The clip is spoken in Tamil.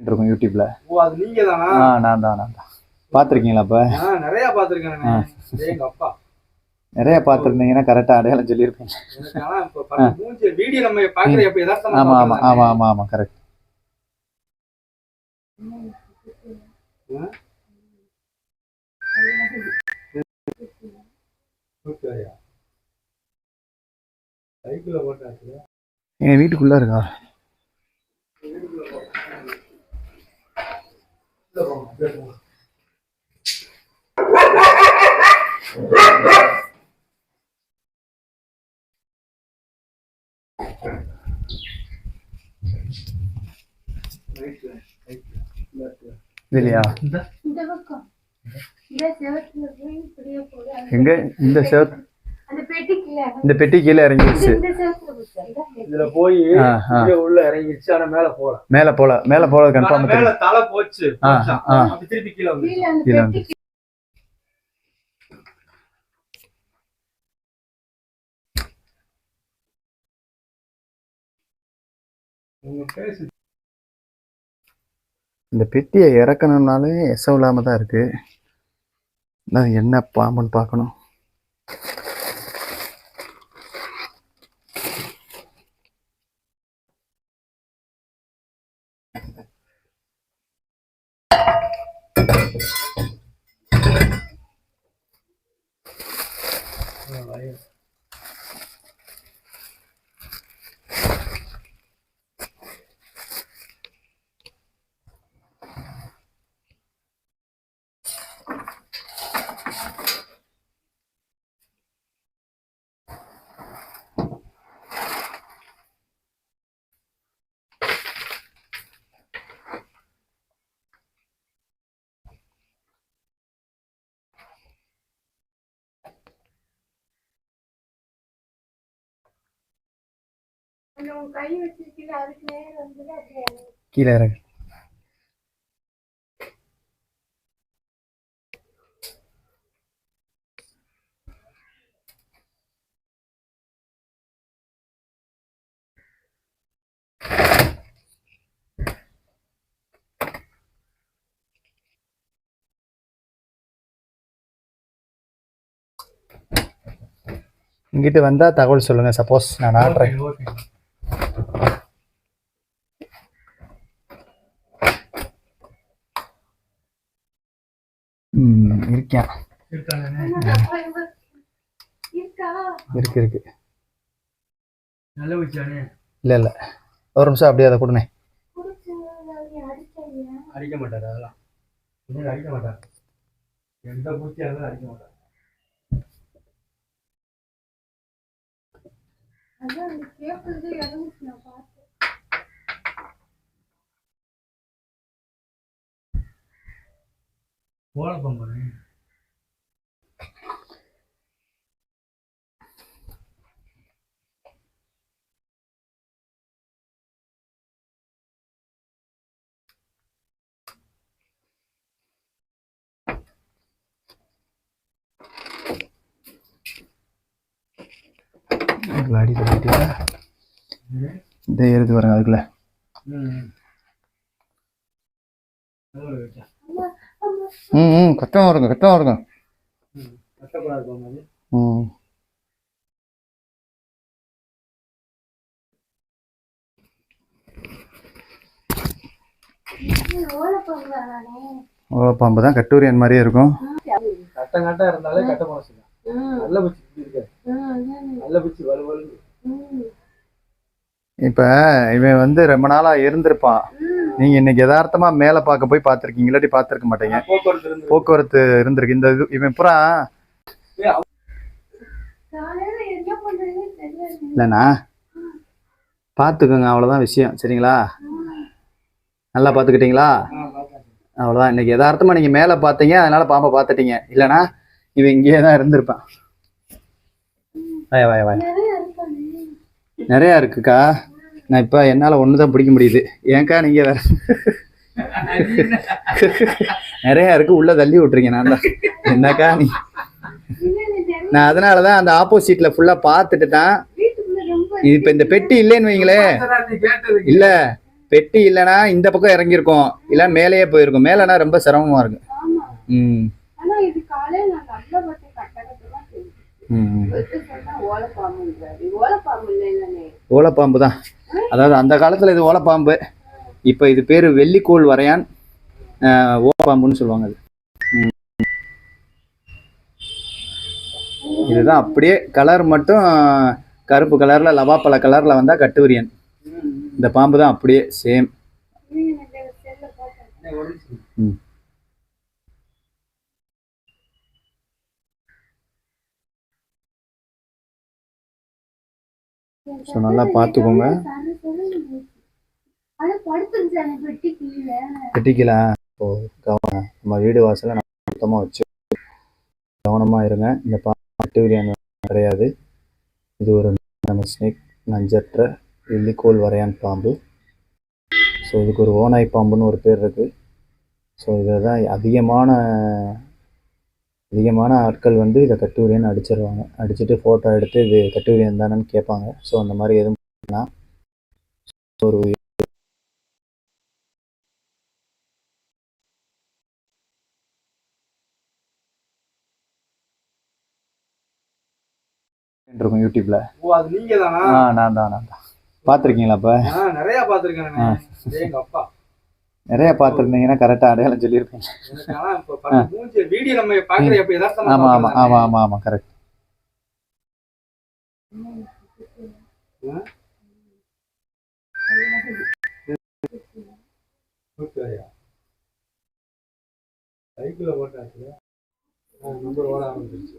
இருக்கும் யூடியூப்ல. ஓ அது நீங்க தானா ஆ நான் தான் நான் தான். பார்த்துருக்கீங்களா இப்போ நிறைய பாத்துருக்கேன் எங்க அப்பா. நிறைய பார்த்துருந்தீங்கன்னா கரெக்டாக அடையாளம் சொல்லியிருப்பீங்க. நம்ம பாக்குற எப்ப யதார்த்தமா ஆமாம் ஆமாம் பார்க்கறதானே? ஆமாம் ஆமாம் ஆமாம் கரெக்ட் என் வீட்டுக்குள்ளே இருக்கா உள்ள போங்க, அப்படியே போங்க. ரைட்ல, ரைட்ல, லெஃப்ட்ல. இல்லையா இந்த இந்த பக்கம் இந்த செவத்துல போய் இப்படியே போடு அந்த எங்க? இந்த செவத் அந்த பெட்டிக்குள்ள இந்த பெட்டி கீழே இறங்கிடுச்சு இதுல போய் உள்ள இறங்கிடுச்சு ஆனா மேல போல மேலே போல மேலே போல கன்ஃபார்ம் மேல தலை போச்சு திருப்பி கீழே வந்து இந்த பெட்டியை இறக்கணும்னாலே எசவு இல்லாமல் தான் இருக்கு. நான் என்ன பாம்புன்னு பார்க்கணும். 那玩意 கீழே இறங்கு இங்கிட்டு வந்தா தகவல் சொல்லுங்க சப்போஸ் நான் ஆடுறேன். இருக்கேன். இருக்கா இருக்கு இருக்கு. நல்ல வச்சானே இல்லை இல்லை. ஒரு நிமிஷம் அப்படியே அதை கொடுனே அடிக்க மாட்டாரு அதெல்லாம். அடிக்க மாட்டாரு? எந்த பூச்சியா இருந்தாலும் அடிக்க மாட்டாரு. அதான் கேப்பிள் இறங்குச்சு நான் பார்த்தேன். போல அதுக்குள்ள அடி சொல்லிட்டியா இந்த எழுது வரேன் அதுக்குள்ள. ம் ம் கஷ்டமாக இருக்கும் கஷ்டமாக இருக்கும் ம் கஷ்டப்படாது பம்பனே ம் ஓலப்பம் தானே ஓ பாம்பு தான் கட்டூரியன் மாதிரியே இருக்கும் கட்டம் கட்டா இருந்தாலே கட்ட போன சொல்லுங்க ம் நல்ல பூச்சி இப்படி இருக்காது ம் அதானே. நல்ல பூச்சி வலு வலு ம் இப்போ இவன் வந்து ரொம்ப நாளாக இருந்திருப்பான் நீங்கள் இன்னைக்கு யதார்த்தமா மேலே பார்க்க போய் பார்த்துருக்கீங்க இல்லாட்டி பார்த்துருக்க மாட்டீங்க. போக்குவரத்து இருந்து போக்குவரத்து இருந்திருக்கு. இந்த இது இவன் புறா. இல்லைண்ணா. பார்த்துக்கோங்க அவ்வளோதான் விஷயம். சரிங்களா? நல்லா பார்த்துக்கிட்டீங்களா? அவ்வளோதான் இன்னைக்கு யதார்த்தமா நீங்கள் மேலே பார்த்தீங்க அதனால பாம்பை பார்த்துட்டீங்க. இல்லைனா இவன் இங்கேயே தான் இருந்திருப்பான். வாய வாய வாய. நிறையா இருக்குக்கா. நான் இப்போ என்னால் ஒன்று தான் பிடிக்க முடியுது. ஏன்க்கா நீங்கள் வேற நிறையா இருக்கு உள்ள தள்ளி விட்டுறீங்க நான் தான். என்னக்கா நீ? நான் அதனால தான் அந்த ஆப்போசிட்டில் ஃபுல்லாக பார்த்துட்டு தான் இது இப்போ இந்த பெட்டி இல்லைன்னு வைங்களேன் இல்லை பெட்டி இல்லைன்னா இந்த பக்கம் இறங்கியிருக்கும். இல்ல மேலேயே போயிருக்கும். மேலேனா ரொம்ப சிரமமா இருக்கு. ஆமா ம் ஓலப்பாம்பு தான் அதாவது அந்த காலத்தில் இது ஓலப்பாம்பு. இப்போ இது பேர் வெள்ளிக்கோள் வரையான் ஓலப்பாம்புன்னு சொல்லுவாங்க அது. இதுதான் அப்படியே கலர் மட்டும் கருப்பு கலரில் லவாப்பழ கலரில் வந்தால் கட்டுவிரியன். இந்த பாம்பு தான் அப்படியே சேம் ம். ஸோ நல்லா பார்த்துக்கோங்க சரி, சரி. ஆனா படுத்துருச்சாங்க பெட்டி கீழே கட்டிக்கல ஓ கவனம் நம்ம வீடு வாசலை நம்ம சுத்தமாக வச்சு கவனமாக இருங்க. இந்த பாட்டு கிடையாது. இது ஒரு நம்ம ஸ்னேக் நஞ்சற்ற வெள்ளிக்கோள் வரையான் பாம்பு. ஸோ இதுக்கு ஒரு ஓநாய் பாம்புன்னு ஒரு பேர் இருக்குது ஸோ இதை தான் அதிகமான அதிகமான ஆட்கள் வந்து இதை கட்டுவிரியன் அடிச்சிருவாங்க. அடிச்சுட்டு ஃபோட்டோ எடுத்து இது கட்டுவிரியன் தானேன்னு கேட்பாங்க. ஸோ அந்த மாதிரி எதுவும் பண்ணா ஒரு இருக்கும் யூடியூப்ல. ஓ அது நீங்க தானா ஆ நான் தான் நான் தான். பார்த்துருக்கீங்களா இப்போ நிறைய அப்பா. நிறைய பார்த்துருந்தீங்கன்னா கரெக்டாக அடையாளம் சொல்லியிருப்பீங்க. ஆமாம் ஆமாம். ஆமாம் ஆமாம் ஆமாம் கரெக்ட் சைக்கிள்ல போட்டாச்சு. நம்பர் ஓட ஆரம்பிச்சிருச்சு.